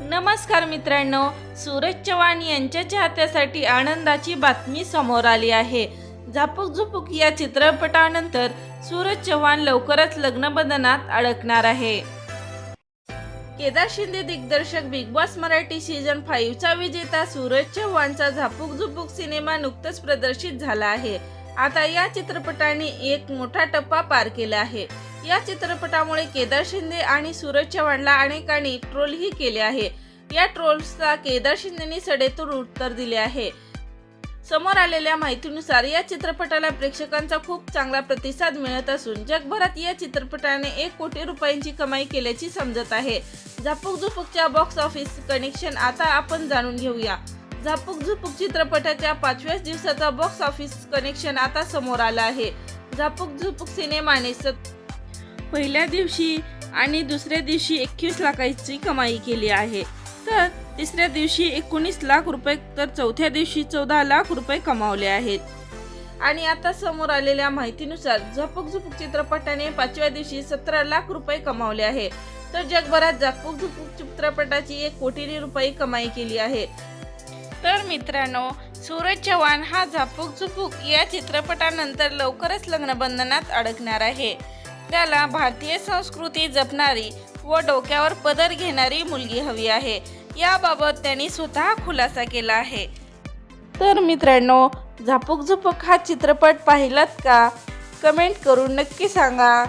नमस्कार मित्रांनो सूरज चव्हाण यांच्या चाहत्यासाठी आनंदाची बातमी समोर आली आहे. झापूक झुपूक या चित्रपटानंतर सूरज चव्हाण लवकरच लग्नबंधनात अडकणार आहे. केदार शिंदे दिग्दर्शक बिग बॉस मराठी सीझन फाईव्हचा विजेता सूरज चव्हाणचा झापूक झुपूक सिनेमा नुकताच प्रदर्शित झाला आहे. आता या चित्रपटाने एक मोठा टप्पा पार केला आहे. या चित्रपटामुळे केदार शिंदे आणि सूरज चव्हाणला अनेकांनी ट्रोलही केले आहे. या ट्रोल्सचा केदार शिंदेनी सडेतून उत्तर दिले आहे. समोर आलेल्या माहितीनुसार या चित्रपटाला प्रेक्षकांचा खूप चांगला प्रतिसाद मिळत असून जगभरात या चित्रपटाने एक कोटी रुपयांची कमाई केल्याची समजत आहे. झापूक झुपूकच्या बॉक्स ऑफिस कनेक्शन आता आपण जाणून घेऊया. झापूक झुपूक चित्रपटाच्या पाचव्याच दिवसाचा बॉक्स ऑफिस कनेक्शन आता समोर आला आहे. झापूक झुपूक सिनेमाने सत पहिल्या दिवशी आणि दुसऱ्या दिवशी एकवीस लाखाची कमाई केली आहे. तर तिसऱ्या दिवशी एकोणीस लाख रुपये तर चौथ्या दिवशी चौदा लाख रुपये कमावले आहेत. आणि आता समोर आलेल्या माहितीनुसार झपक झुपूक चित्रपटाने पाचव्या दिवशी सतरा लाख रुपये कमावले आहे. तर जगभरात झपक झुपूक चित्रपटाची एक कोटीने रुपये कमाई केली आहे. तर मित्रांनो सूरज चव्हाण हा झापूक झुपूक या चित्रपटानंतर लवकरच लग्नबंधनात अडकणार आहे. त्याला भारतीय संस्कृती जपणारी व डोक्यावर पदर घेणारी मुलगी हवी आहे. याबाबत त्यांनी स्वतः खुलासा केला आहे. तर मित्रांनो झापूक झुपूक हा चित्रपट पाहिलात का? कमेंट करून नक्की सांगा.